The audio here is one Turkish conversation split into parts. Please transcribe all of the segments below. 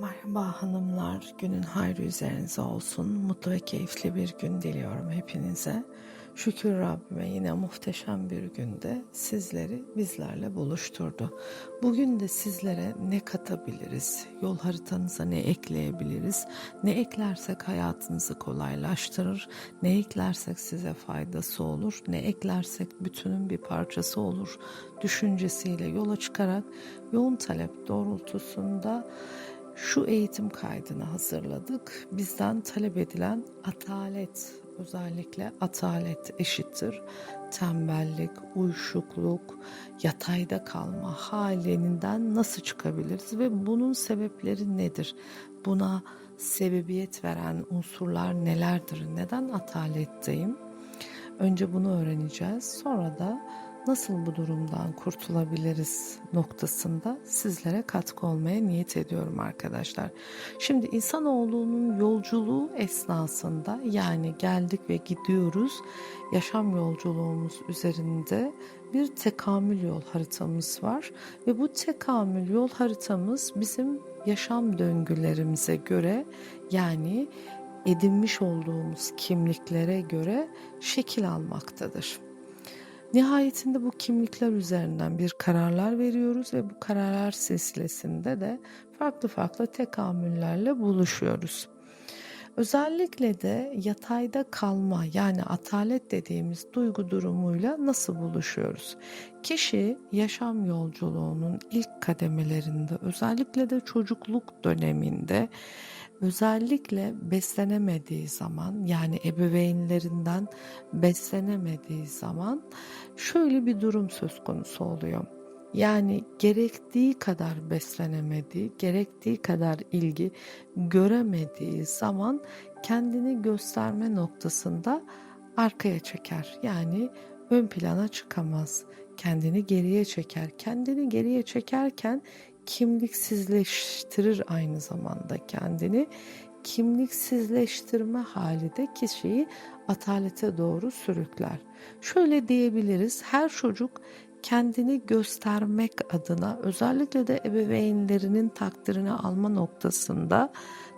Merhaba hanımlar, günün hayrı üzerinize olsun. Mutlu ve keyifli bir gün diliyorum hepinize. Şükür Rabbime yine muhteşem bir günde sizleri bizlerle buluşturdu. Bugün de sizlere ne katabiliriz? Yol haritanıza ne ekleyebiliriz? Ne eklersek hayatınızı kolaylaştırır? Ne eklersek size faydası olur? Ne eklersek bütünün bir parçası olur? Düşüncesiyle yola çıkarak yoğun talep doğrultusunda şu eğitim kaydını hazırladık. Bizden talep edilen atalet, özellikle atalet eşittir. Tembellik, uyuşukluk, yatayda kalma halinden nasıl çıkabiliriz ve bunun sebepleri nedir? Buna sebebiyet veren unsurlar nelerdir? Neden ataletteyim? Önce bunu öğreneceğiz. Sonra da nasıl bu durumdan kurtulabiliriz noktasında sizlere katkı olmaya niyet ediyorum arkadaşlar. Şimdi insanoğlunun yolculuğu esnasında yani geldik ve gidiyoruz yaşam yolculuğumuz üzerinde bir tekamül yol haritamız var ve bu tekamül yol haritamız bizim yaşam döngülerimize göre yani edinmiş olduğumuz kimliklere göre şekil almaktadır. Nihayetinde bu kimlikler üzerinden bir kararlar veriyoruz ve bu kararlar silsilesinde de farklı farklı tekamüllerle buluşuyoruz. Özellikle de yatayda kalma yani atalet dediğimiz duygu durumuyla nasıl buluşuyoruz? Kişi yaşam yolculuğunun ilk kademelerinde özellikle de çocukluk döneminde özellikle beslenemediği zaman yani ebeveynlerinden beslenemediği zaman şöyle bir durum söz konusu oluyor. Yani gerektiği kadar beslenemediği, gerektiği kadar ilgi göremediği zaman kendini gösterme noktasında arkaya çeker. Yani ön plana çıkamaz. Kendini geriye çeker. Kendini geriye çekerken kimliksizleştirir aynı zamanda kendini. Kimliksizleştirme hali de kişiyi atalete doğru sürükler. Şöyle diyebiliriz her çocuk kendini göstermek adına özellikle de ebeveynlerinin takdirini alma noktasında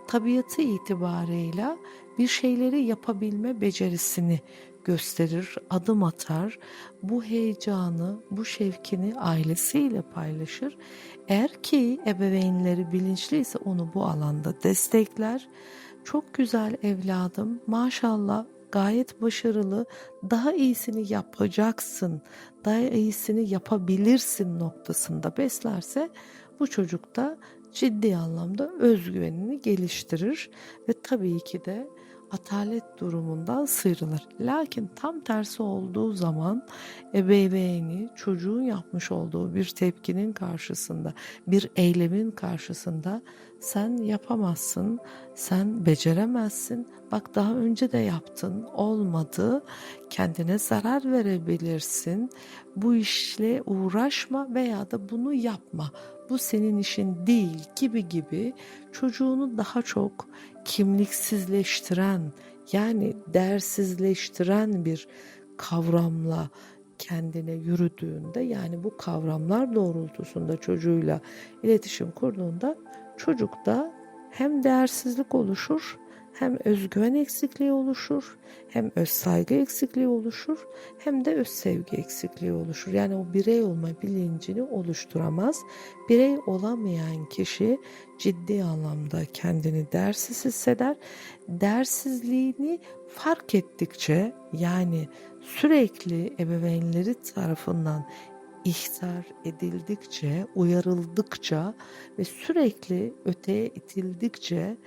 tabiatı itibarıyla bir şeyleri yapabilme becerisini gösterir, adım atar. Bu heyecanı, bu şevkini ailesiyle paylaşır. Eğer ki ebeveynleri bilinçliyse onu bu alanda destekler. Çok güzel evladım, maşallah gayet başarılı, daha iyisini yapacaksın, daha iyisini yapabilirsin noktasında beslerse bu çocuk da ciddi anlamda özgüvenini geliştirir ve tabii ki de atalet durumundan sıyrılır. Lakin tam tersi olduğu zaman ebeveyni çocuğun yapmış olduğu bir tepkinin karşısında, bir eylemin karşısında sen yapamazsın, sen beceremezsin. Bak daha önce de yaptın, olmadı. Kendine zarar verebilirsin. Bu işle uğraşma veya da bunu yapma. Bu senin işin değil gibi gibi çocuğunu daha çok kimliksizleştiren yani değersizleştiren bir kavramla kendine yürüdüğünde yani bu kavramlar doğrultusunda çocuğuyla iletişim kurduğunda çocukta hem değersizlik oluşur hem özgüven eksikliği oluşur, hem öz saygı eksikliği oluşur, hem de öz sevgi eksikliği oluşur. Yani o birey olma bilincini oluşturamaz. Birey olamayan kişi ciddi anlamda kendini değersiz hisseder. Değersizliğini fark ettikçe yani sürekli ebeveynleri tarafından ihtar edildikçe, uyarıldıkça ve sürekli öteye itildikçe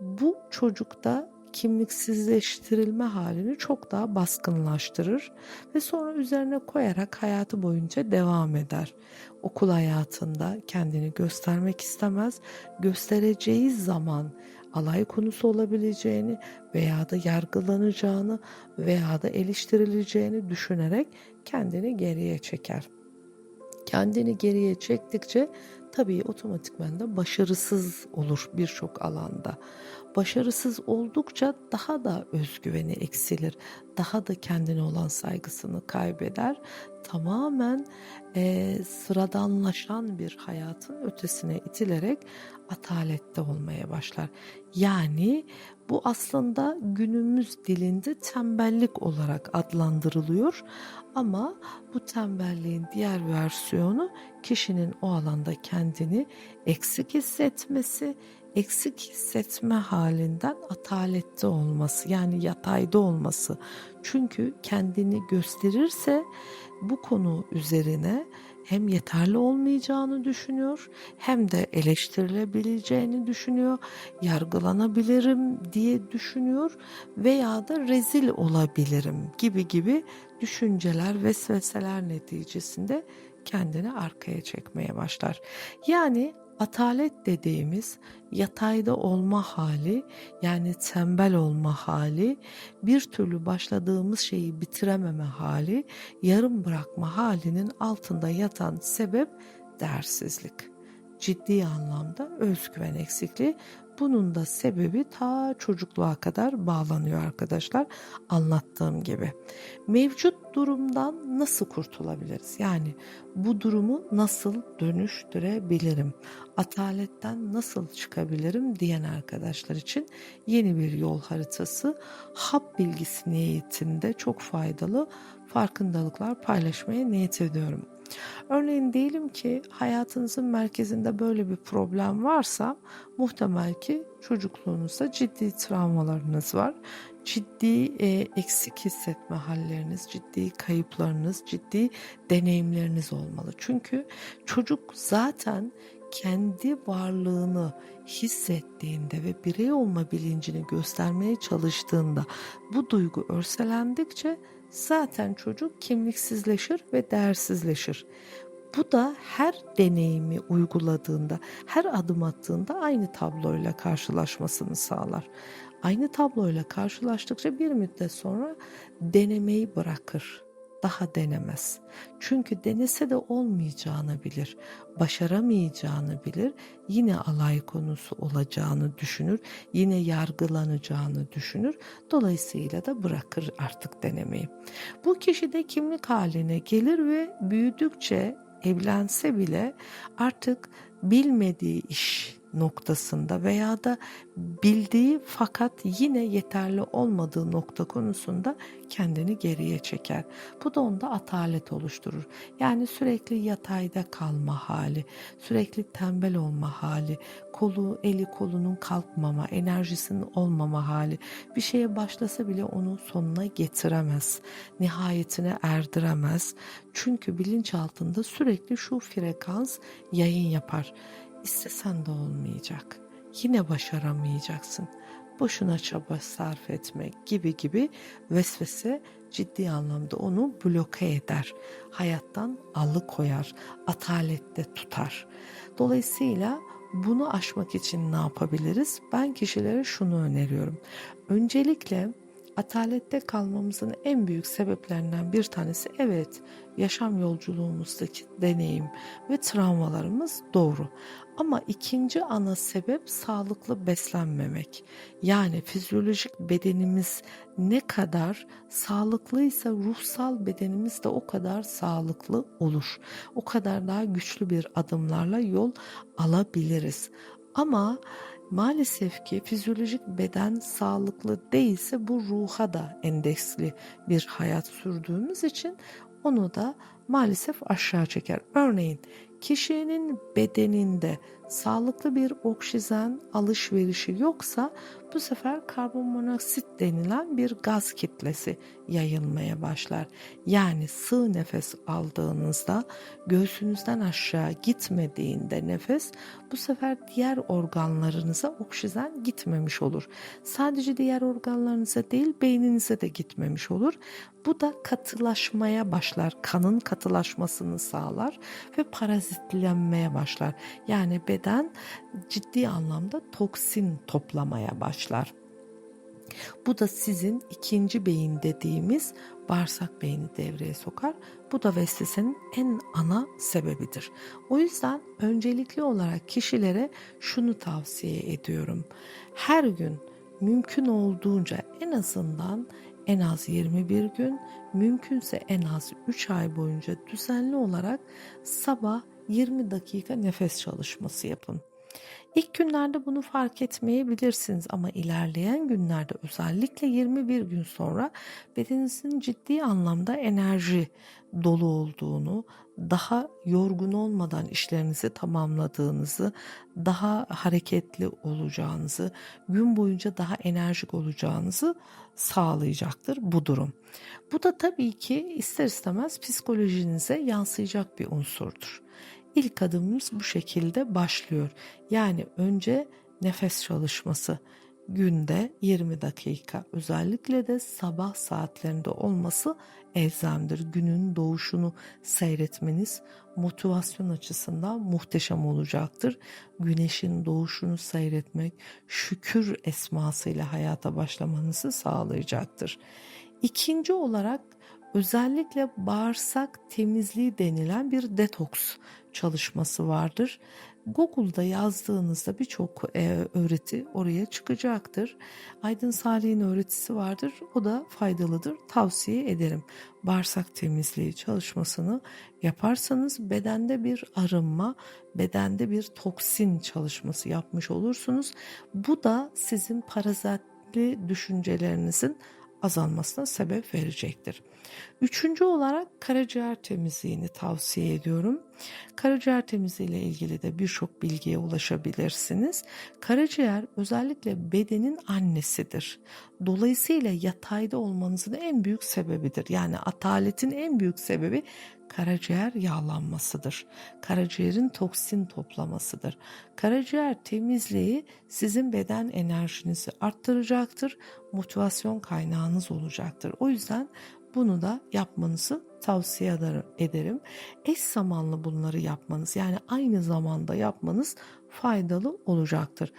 bu çocukta kimliksizleştirilme halini çok daha baskınlaştırır ve sonra üzerine koyarak hayatı boyunca devam eder. Okul hayatında kendini göstermek istemez, göstereceği zaman alay konusu olabileceğini veya da yargılanacağını veya da eleştirileceğini düşünerek kendini geriye çeker. Kendini geriye çektikçe tabii otomatikman da başarısız olur birçok alanda. Başarısız oldukça daha da özgüveni eksilir. Daha da kendine olan saygısını kaybeder. Tamamen eee, sıradanlaşan bir hayatın ötesine itilerek atalette olmaya başlar. Yani bu aslında günümüz dilinde tembellik olarak adlandırılıyor ama bu tembelliğin diğer versiyonu kişinin o alanda kendini eksik hissetmesi, eksik hissetme halinden atalette olması yani yatayda olması. Çünkü kendini gösterirse bu konu üzerine hem yeterli olmayacağını düşünüyor hem de eleştirilebileceğini düşünüyor, yargılanabilirim diye düşünüyor veya da rezil olabilirim gibi gibi düşünceler, vesveseler neticesinde kendini arkaya çekmeye başlar. Yani atalet dediğimiz yatayda olma hali yani tembel olma hali, bir türlü başladığımız şeyi bitirememe hali, yarım bırakma halinin altında yatan sebep değersizlik. Ciddi anlamda özgüven eksikliği. Bunun da sebebi ta çocukluğa kadar bağlanıyor arkadaşlar anlattığım gibi. Mevcut durumdan nasıl kurtulabiliriz? Yani bu durumu nasıl dönüştürebilirim? Ataletten nasıl çıkabilirim diyen arkadaşlar için yeni bir yol haritası hap bilgisi niyetinde çok faydalı farkındalıklar paylaşmaya niyet ediyorum. Örneğin diyelim ki hayatınızın merkezinde böyle bir problem varsa muhtemel ki çocukluğunuzda ciddi travmalarınız var. Ciddi e, eksik hissetme halleriniz, ciddi kayıplarınız, ciddi deneyimleriniz olmalı. Çünkü çocuk zaten kendi varlığını hissettiğinde ve birey olma bilincini göstermeye çalıştığında bu duygu örselendikçe zaten çocuk kimliksizleşir ve değersizleşir. Bu da her deneyimi uyguladığında, her adım attığında aynı tabloyla karşılaşmasını sağlar. Aynı tabloyla karşılaştıkça bir müddet sonra denemeyi bırakır. Daha denemez. Çünkü denese de olmayacağını bilir, başaramayacağını bilir, yine alay konusu olacağını düşünür, yine yargılanacağını düşünür. Dolayısıyla da bırakır artık denemeyi. Bu kişi de kimlik haline gelir ve büyüdükçe evlense bile artık bilmediği iş noktasında veya da bildiği fakat yine yeterli olmadığı nokta konusunda kendini geriye çeker. Bu da onda atalet oluşturur. Yani sürekli yatayda kalma hali, sürekli tembel olma hali, kolu eli kolunun kalkmama, enerjisinin olmama hali. Bir şeye başlasa bile onu sonuna getiremez. Nihayetine erdiremez. Çünkü bilinçaltında sürekli şu frekans yayın yapar. İstesen de olmayacak. Yine başaramayacaksın. Boşuna çaba sarf etmek gibi gibi vesvese ciddi anlamda onu bloke eder. Hayattan alıkoyar, atalette tutar. Dolayısıyla bunu aşmak için ne yapabiliriz? Ben kişilere şunu öneriyorum. Öncelikle atalette kalmamızın en büyük sebeplerinden bir tanesi evet yaşam yolculuğumuzdaki deneyim ve travmalarımız doğru. Ama ikinci ana sebep sağlıklı beslenmemek. Yani fizyolojik bedenimiz ne kadar sağlıklıysa ruhsal bedenimiz de o kadar sağlıklı olur. O kadar daha güçlü bir adımlarla yol alabiliriz. Ama Maalesef ki fizyolojik beden sağlıklı değilse bu ruha da endeksli bir hayat sürdüğümüz için onu da maalesef aşağı çeker. Örneğin kişinin bedeninde sağlıklı bir oksijen alışverişi yoksa bu sefer karbonmonoksit denilen bir gaz kitlesi yayılmaya başlar. Yani sığ nefes aldığınızda göğsünüzden aşağı gitmediğinde nefes bu sefer diğer organlarınıza oksijen gitmemiş olur. Sadece diğer organlarınıza değil beyninize de gitmemiş olur. Bu da katılaşmaya başlar. Kanın katılaşmasını sağlar ve parazitlenmeye başlar. Yani beden ciddi anlamda toksin toplamaya başlar. Bu da sizin ikinci beyin dediğimiz bağırsak beyni devreye sokar. Bu da vesvesenin en ana sebebidir. O yüzden öncelikli olarak kişilere şunu tavsiye ediyorum. Her gün mümkün olduğunca en azından en az 21 gün, mümkünse en az 3 ay boyunca düzenli olarak sabah 20 dakika nefes çalışması yapın. İlk günlerde bunu fark etmeyebilirsiniz ama ilerleyen günlerde özellikle 21 gün sonra bedeninizin ciddi anlamda enerji dolu olduğunu, daha yorgun olmadan işlerinizi tamamladığınızı, daha hareketli olacağınızı, gün boyunca daha enerjik olacağınızı sağlayacaktır bu durum. Bu da tabii ki ister istemez psikolojinize yansıyacak bir unsurdur. İlk adımımız bu şekilde başlıyor. Yani önce nefes çalışması günde 20 dakika özellikle de sabah saatlerinde olması elzemdir. Günün doğuşunu seyretmeniz motivasyon açısından muhteşem olacaktır. Güneşin doğuşunu seyretmek şükür esmasıyla hayata başlamanızı sağlayacaktır. İkinci olarak özellikle bağırsak temizliği denilen bir detoks çalışması vardır. Google'da yazdığınızda birçok e, öğreti oraya çıkacaktır. Aydın Salih'in öğretisi vardır. O da faydalıdır. Tavsiye ederim. Bağırsak temizliği çalışmasını yaparsanız bedende bir arınma, bedende bir toksin çalışması yapmış olursunuz. Bu da sizin parazitli düşüncelerinizin azalmasına sebep verecektir. Üçüncü olarak karaciğer temizliğini tavsiye ediyorum. Karaciğer temizliği ile ilgili de birçok bilgiye ulaşabilirsiniz. Karaciğer özellikle bedenin annesidir. Dolayısıyla yatayda olmanızın en büyük sebebidir. Yani ataletin en büyük sebebi karaciğer yağlanmasıdır. Karaciğerin toksin toplamasıdır. Karaciğer temizliği sizin beden enerjinizi arttıracaktır. Motivasyon kaynağınız olacaktır. O yüzden bunu da yapmanızı tavsiye ederim. Eş zamanlı bunları yapmanız yani aynı zamanda yapmanız faydalı olacaktır.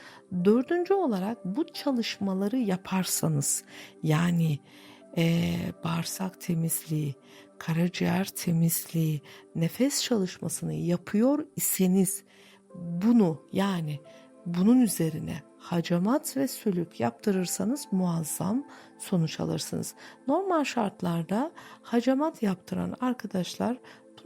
Dördüncü olarak bu çalışmaları yaparsanız yani e, bağırsak temizliği, karaciğer temizliği, nefes çalışmasını yapıyor iseniz bunu yani bunun üzerine hacamat ve sülük yaptırırsanız muazzam sonuç alırsınız. Normal şartlarda hacamat yaptıran arkadaşlar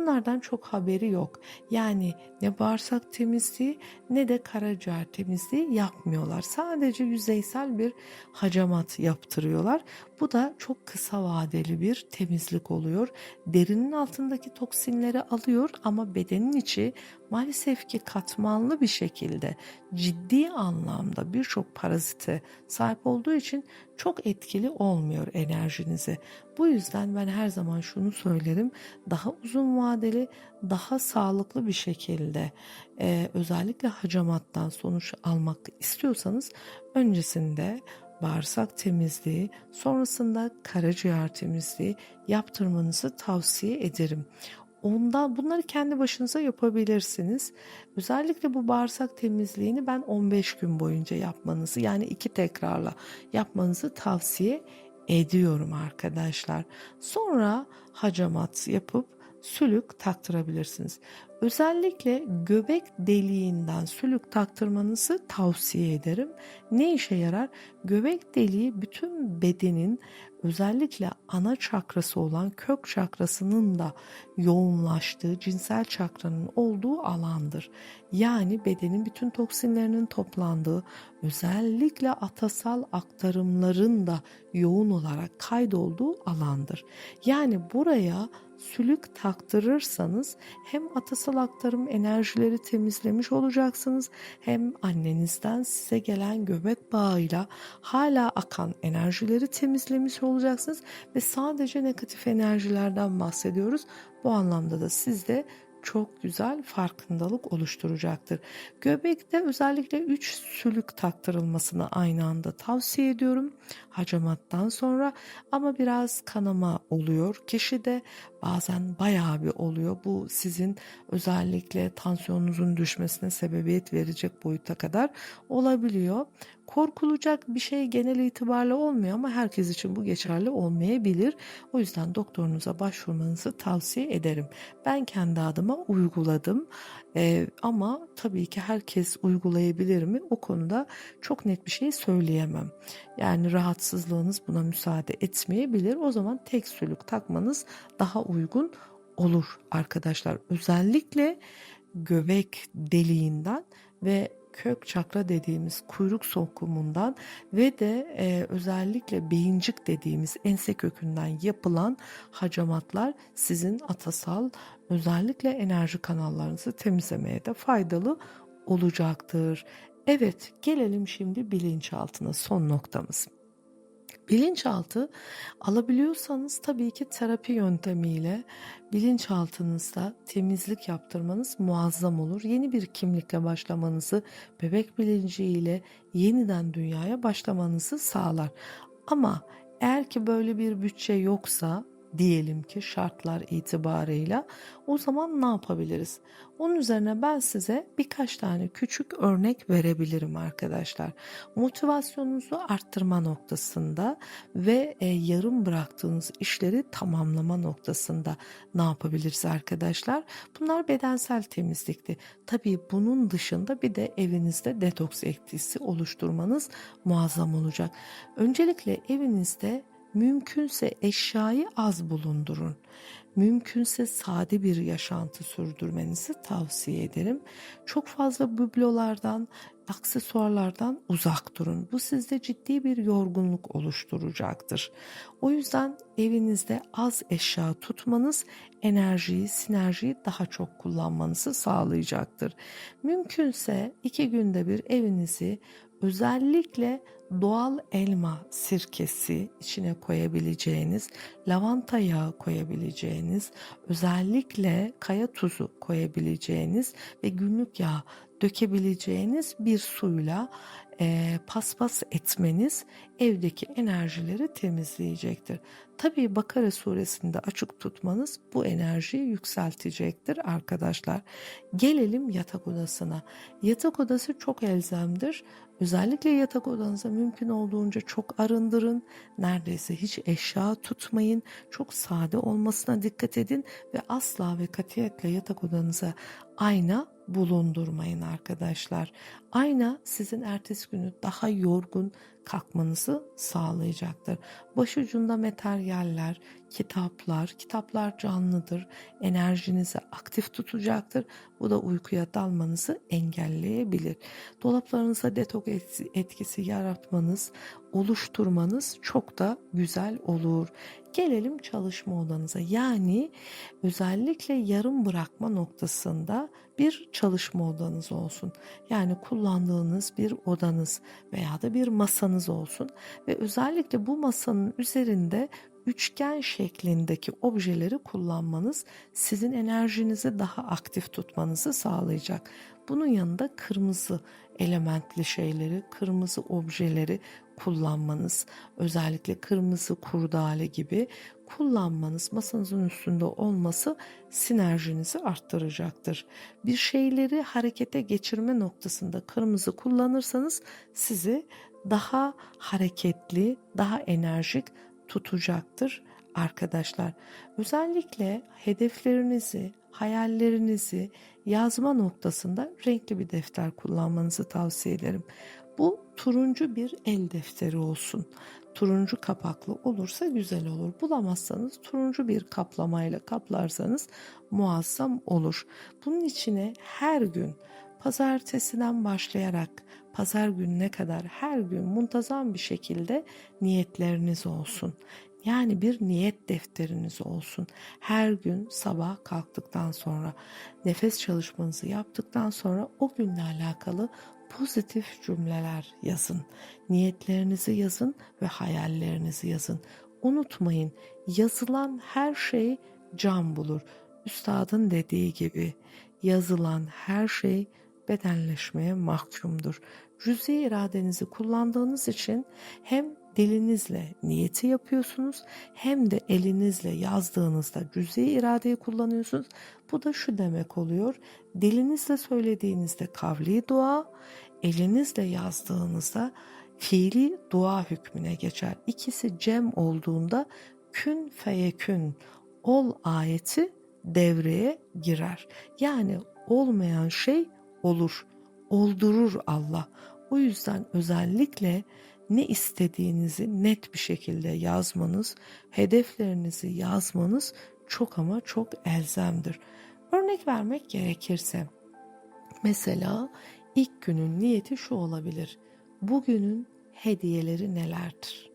bunlardan çok haberi yok. Yani ne bağırsak temizliği ne de karaciğer temizliği yapmıyorlar. Sadece yüzeysel bir hacamat yaptırıyorlar. Bu da çok kısa vadeli bir temizlik oluyor. Derinin altındaki toksinleri alıyor ama bedenin içi maalesef ki katmanlı bir şekilde ciddi anlamda birçok parazite sahip olduğu için çok etkili olmuyor enerjinize. Bu yüzden ben her zaman şunu söylerim. Daha uzun vadeli, daha sağlıklı bir şekilde e, özellikle hacamattan sonuç almak istiyorsanız öncesinde bağırsak temizliği, sonrasında karaciğer temizliği yaptırmanızı tavsiye ederim. Ondan bunları kendi başınıza yapabilirsiniz. Özellikle bu bağırsak temizliğini ben 15 gün boyunca yapmanızı yani iki tekrarla yapmanızı tavsiye ediyorum arkadaşlar. Sonra hacamat yapıp sülük taktırabilirsiniz. Özellikle göbek deliğinden sülük taktırmanızı tavsiye ederim. Ne işe yarar? Göbek deliği bütün bedenin özellikle ana çakrası olan kök çakrasının da yoğunlaştığı cinsel çakranın olduğu alandır. Yani bedenin bütün toksinlerinin toplandığı özellikle atasal aktarımların da yoğun olarak kaydolduğu alandır. Yani buraya sülük taktırırsanız hem atasal aktarım enerjileri temizlemiş olacaksınız hem annenizden size gelen göbek bağıyla hala akan enerjileri temizlemiş olacaksınız ve sadece negatif enerjilerden bahsediyoruz. Bu anlamda da sizde çok güzel farkındalık oluşturacaktır. Göbekte özellikle 3 sülük taktırılmasını aynı anda tavsiye ediyorum. Hacamattan sonra ama biraz kanama oluyor. Kişide bazen bayağı bir oluyor. Bu sizin özellikle tansiyonunuzun düşmesine sebebiyet verecek boyuta kadar olabiliyor. Korkulacak bir şey genel itibariyle olmuyor ama herkes için bu geçerli olmayabilir. O yüzden doktorunuza başvurmanızı tavsiye ederim. Ben kendi adıma uyguladım Ee, ama tabii ki herkes uygulayabilir mi? O konuda çok net bir şey söyleyemem. Yani rahatsızlığınız buna müsaade etmeyebilir. O zaman tek sülük takmanız daha uygun olur arkadaşlar. Özellikle göbek deliğinden ve kök çakra dediğimiz kuyruk sokumundan ve de e, özellikle beyincik dediğimiz ense kökünden yapılan hacamatlar sizin atasal özellikle enerji kanallarınızı temizlemeye de faydalı olacaktır. Evet gelelim şimdi bilinçaltına son noktamız. Bilinçaltı alabiliyorsanız tabii ki terapi yöntemiyle bilinçaltınızda temizlik yaptırmanız muazzam olur. Yeni bir kimlikle başlamanızı, bebek bilinciyle yeniden dünyaya başlamanızı sağlar. Ama eğer ki böyle bir bütçe yoksa diyelim ki şartlar itibarıyla o zaman ne yapabiliriz? Onun üzerine ben size birkaç tane küçük örnek verebilirim arkadaşlar. Motivasyonunuzu arttırma noktasında ve e, yarım bıraktığınız işleri tamamlama noktasında ne yapabiliriz arkadaşlar? Bunlar bedensel temizlikti. Tabii bunun dışında bir de evinizde detoks etkisi oluşturmanız muazzam olacak. Öncelikle evinizde Mümkünse eşyayı az bulundurun. Mümkünse sade bir yaşantı sürdürmenizi tavsiye ederim. Çok fazla biblolardan, aksesuarlardan uzak durun. Bu sizde ciddi bir yorgunluk oluşturacaktır. O yüzden evinizde az eşya tutmanız enerjiyi, sinerjiyi daha çok kullanmanızı sağlayacaktır. Mümkünse iki günde bir evinizi özellikle doğal elma sirkesi içine koyabileceğiniz, lavanta yağı koyabileceğiniz, özellikle kaya tuzu koyabileceğiniz ve günlük yağ dökebileceğiniz bir suyla e, paspas etmeniz evdeki enerjileri temizleyecektir. Tabii Bakara suresinde açık tutmanız bu enerjiyi yükseltecektir arkadaşlar. Gelelim yatak odasına. Yatak odası çok elzemdir. Özellikle yatak odanıza mümkün olduğunca çok arındırın. Neredeyse hiç eşya tutmayın. Çok sade olmasına dikkat edin ve asla ve katiyetle yatak odanıza ayna bulundurmayın arkadaşlar. Ayna sizin ertesi günü daha yorgun kalkmanızı sağlayacaktır. Başucunda materyaller, kitaplar, kitaplar canlıdır. Enerjinizi aktif tutacaktır. Bu da uykuya dalmanızı engelleyebilir. Dolaplarınıza detoks etkisi yaratmanız, oluşturmanız çok da güzel olur. Gelelim çalışma odanıza. Yani özellikle yarım bırakma noktasında bir çalışma odanız olsun. Yani kullandığınız bir odanız veya da bir masanız olsun ve özellikle bu masanın üzerinde üçgen şeklindeki objeleri kullanmanız sizin enerjinizi daha aktif tutmanızı sağlayacak. Bunun yanında kırmızı elementli şeyleri, kırmızı objeleri kullanmanız, özellikle kırmızı kurdale gibi kullanmanız, masanızın üstünde olması sinerjinizi arttıracaktır. Bir şeyleri harekete geçirme noktasında kırmızı kullanırsanız sizi daha hareketli, daha enerjik tutacaktır arkadaşlar. Özellikle hedeflerinizi, hayallerinizi yazma noktasında renkli bir defter kullanmanızı tavsiye ederim. Bu turuncu bir el defteri olsun. Turuncu kapaklı olursa güzel olur. Bulamazsanız turuncu bir kaplamayla kaplarsanız muazzam olur. Bunun içine her gün pazartesiden başlayarak pazar gününe kadar her gün muntazam bir şekilde niyetleriniz olsun. Yani bir niyet defteriniz olsun. Her gün sabah kalktıktan sonra nefes çalışmanızı yaptıktan sonra o günle alakalı pozitif cümleler yazın. Niyetlerinizi yazın ve hayallerinizi yazın. Unutmayın yazılan her şey can bulur. üstadın dediği gibi yazılan her şey bedenleşmeye mahkumdur. Cüz'i iradenizi kullandığınız için hem dilinizle niyeti yapıyorsunuz hem de elinizle yazdığınızda cüz'i iradeyi kullanıyorsunuz. Bu da şu demek oluyor. Dilinizle söylediğinizde kavli dua, elinizle yazdığınızda fiili dua hükmüne geçer. İkisi cem olduğunda kün feyekün ol ayeti devreye girer. Yani olmayan şey olur. Oldurur Allah. O yüzden özellikle ne istediğinizi net bir şekilde yazmanız, hedeflerinizi yazmanız çok ama çok elzemdir. Örnek vermek gerekirse mesela ilk günün niyeti şu olabilir. Bugünün hediyeleri nelerdir?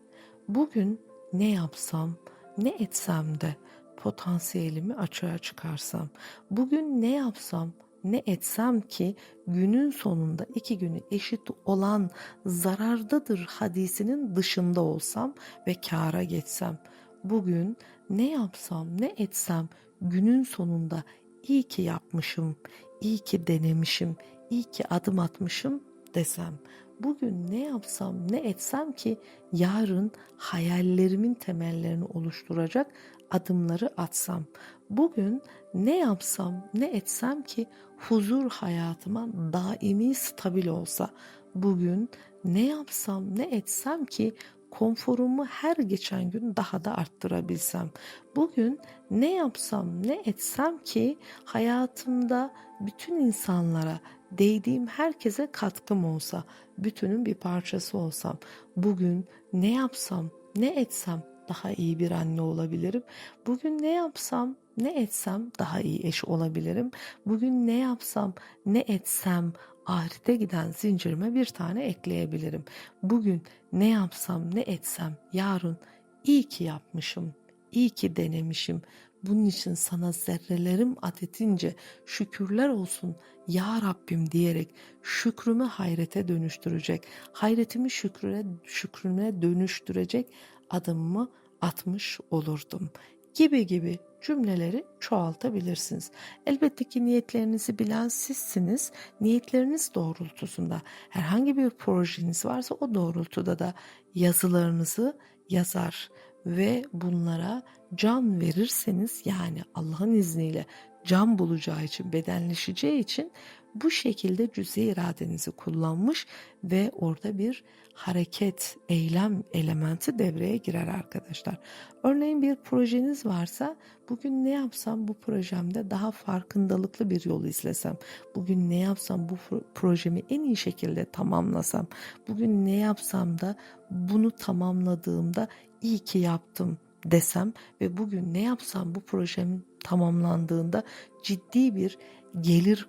Bugün ne yapsam, ne etsem de potansiyelimi açığa çıkarsam, bugün ne yapsam, ne etsem ki günün sonunda iki günü eşit olan zarardadır hadisinin dışında olsam ve kâra geçsem. Bugün ne yapsam ne etsem günün sonunda iyi ki yapmışım, iyi ki denemişim, iyi ki adım atmışım desem. Bugün ne yapsam ne etsem ki yarın hayallerimin temellerini oluşturacak adımları atsam. Bugün ne yapsam ne etsem ki huzur hayatıma daimi stabil olsa. Bugün ne yapsam ne etsem ki konforumu her geçen gün daha da arttırabilsem. Bugün ne yapsam ne etsem ki hayatımda bütün insanlara değdiğim herkese katkım olsa, bütünün bir parçası olsam. Bugün ne yapsam ne etsem daha iyi bir anne olabilirim. Bugün ne yapsam, ne etsem daha iyi eş olabilirim. Bugün ne yapsam, ne etsem ahirete giden zincirime bir tane ekleyebilirim. Bugün ne yapsam, ne etsem yarın iyi ki yapmışım, iyi ki denemişim. Bunun için sana zerrelerim adetince şükürler olsun ya Rabbim diyerek şükrümü hayrete dönüştürecek, hayretimi şükrüne, şükrüne dönüştürecek adımımı atmış olurdum gibi gibi cümleleri çoğaltabilirsiniz. Elbette ki niyetlerinizi bilen sizsiniz. Niyetleriniz doğrultusunda herhangi bir projeniz varsa o doğrultuda da yazılarınızı yazar ve bunlara can verirseniz yani Allah'ın izniyle can bulacağı için, bedenleşeceği için bu şekilde cüz'i iradenizi kullanmış ve orada bir hareket, eylem elementi devreye girer arkadaşlar. Örneğin bir projeniz varsa bugün ne yapsam bu projemde daha farkındalıklı bir yol izlesem, bugün ne yapsam bu projemi en iyi şekilde tamamlasam, bugün ne yapsam da bunu tamamladığımda iyi ki yaptım desem ve bugün ne yapsam bu projemin tamamlandığında ciddi bir gelir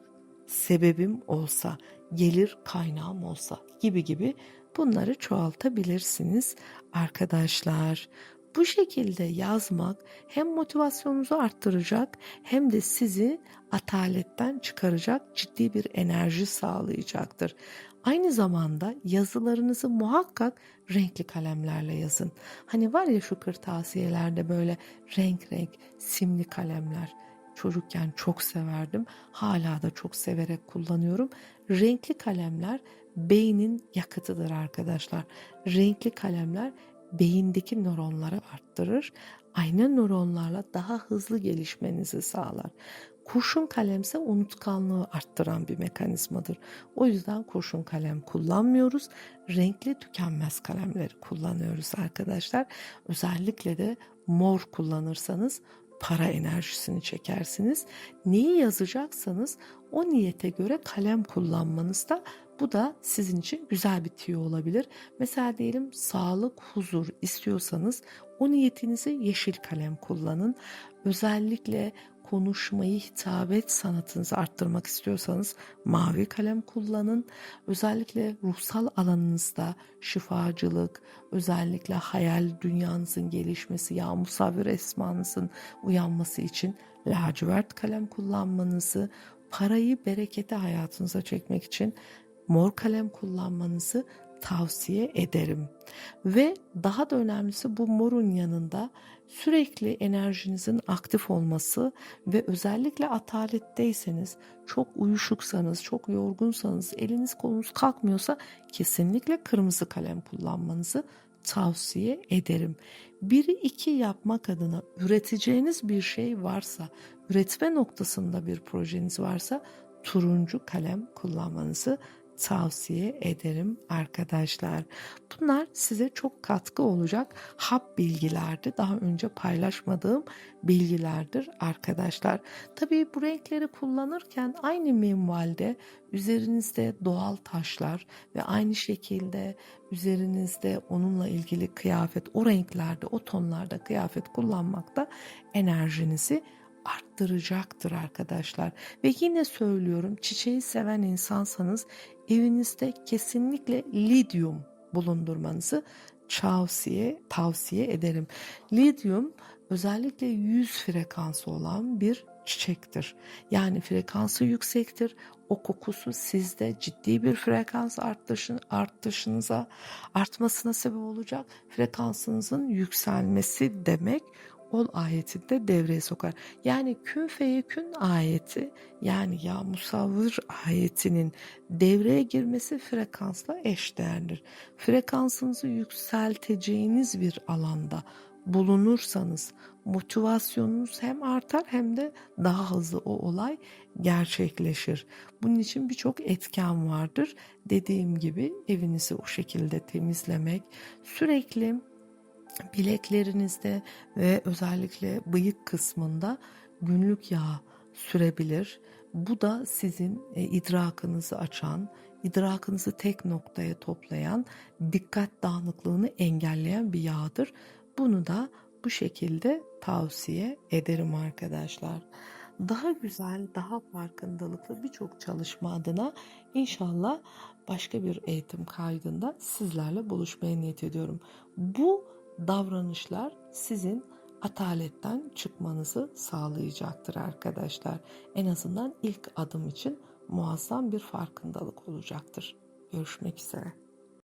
sebebim olsa, gelir kaynağım olsa gibi gibi bunları çoğaltabilirsiniz arkadaşlar. Bu şekilde yazmak hem motivasyonunuzu arttıracak hem de sizi ataletten çıkaracak ciddi bir enerji sağlayacaktır. Aynı zamanda yazılarınızı muhakkak renkli kalemlerle yazın. Hani var ya şu kırtasiyelerde böyle renk renk simli kalemler. Çocukken çok severdim. Hala da çok severek kullanıyorum. Renkli kalemler beynin yakıtıdır arkadaşlar. Renkli kalemler beyindeki nöronları arttırır. Aynı nöronlarla daha hızlı gelişmenizi sağlar. Kurşun kalemse unutkanlığı arttıran bir mekanizmadır. O yüzden kurşun kalem kullanmıyoruz. Renkli tükenmez kalemleri kullanıyoruz arkadaşlar. Özellikle de mor kullanırsanız para enerjisini çekersiniz. Neyi yazacaksanız o niyete göre kalem kullanmanız da bu da sizin için güzel bir tüyo olabilir. Mesela diyelim sağlık, huzur istiyorsanız o niyetinizi yeşil kalem kullanın. Özellikle konuşmayı, hitabet sanatınızı arttırmak istiyorsanız mavi kalem kullanın. Özellikle ruhsal alanınızda şifacılık, özellikle hayal dünyanızın gelişmesi, ya musavvir esmanızın uyanması için lacivert kalem kullanmanızı, parayı berekete hayatınıza çekmek için mor kalem kullanmanızı tavsiye ederim. Ve daha da önemlisi bu morun yanında sürekli enerjinizin aktif olması ve özellikle ataletteyseniz, çok uyuşuksanız, çok yorgunsanız, eliniz kolunuz kalkmıyorsa kesinlikle kırmızı kalem kullanmanızı tavsiye ederim. Biri iki yapmak adına üreteceğiniz bir şey varsa, üretme noktasında bir projeniz varsa turuncu kalem kullanmanızı tavsiye ederim arkadaşlar. Bunlar size çok katkı olacak hap bilgilerdi. Daha önce paylaşmadığım bilgilerdir arkadaşlar. Tabii bu renkleri kullanırken aynı minvalde üzerinizde doğal taşlar ve aynı şekilde üzerinizde onunla ilgili kıyafet o renklerde o tonlarda kıyafet kullanmak da enerjinizi arttıracaktır arkadaşlar. Ve yine söylüyorum çiçeği seven insansanız evinizde kesinlikle lidyum bulundurmanızı tavsiye tavsiye ederim. Lidyum özellikle 100 frekansı olan bir çiçektir. Yani frekansı yüksektir. O kokusu sizde ciddi bir frekans artışın, artışınıza artmasına sebep olacak. Frekansınızın yükselmesi demek ol ayetinde devreye sokar. Yani kün feyekün ayeti yani ya musavvır ayetinin devreye girmesi frekansla eşdeğerdir. Frekansınızı yükselteceğiniz bir alanda bulunursanız motivasyonunuz hem artar hem de daha hızlı o olay gerçekleşir. Bunun için birçok etken vardır. Dediğim gibi evinizi o şekilde temizlemek, sürekli bileklerinizde ve özellikle bıyık kısmında günlük yağ sürebilir. Bu da sizin e, idrakınızı açan, idrakınızı tek noktaya toplayan, dikkat dağınıklığını engelleyen bir yağdır. Bunu da bu şekilde tavsiye ederim arkadaşlar. Daha güzel, daha farkındalıklı birçok çalışma adına inşallah başka bir eğitim kaydında sizlerle buluşmaya niyet ediyorum. Bu davranışlar sizin ataletten çıkmanızı sağlayacaktır arkadaşlar. En azından ilk adım için muazzam bir farkındalık olacaktır. Görüşmek üzere.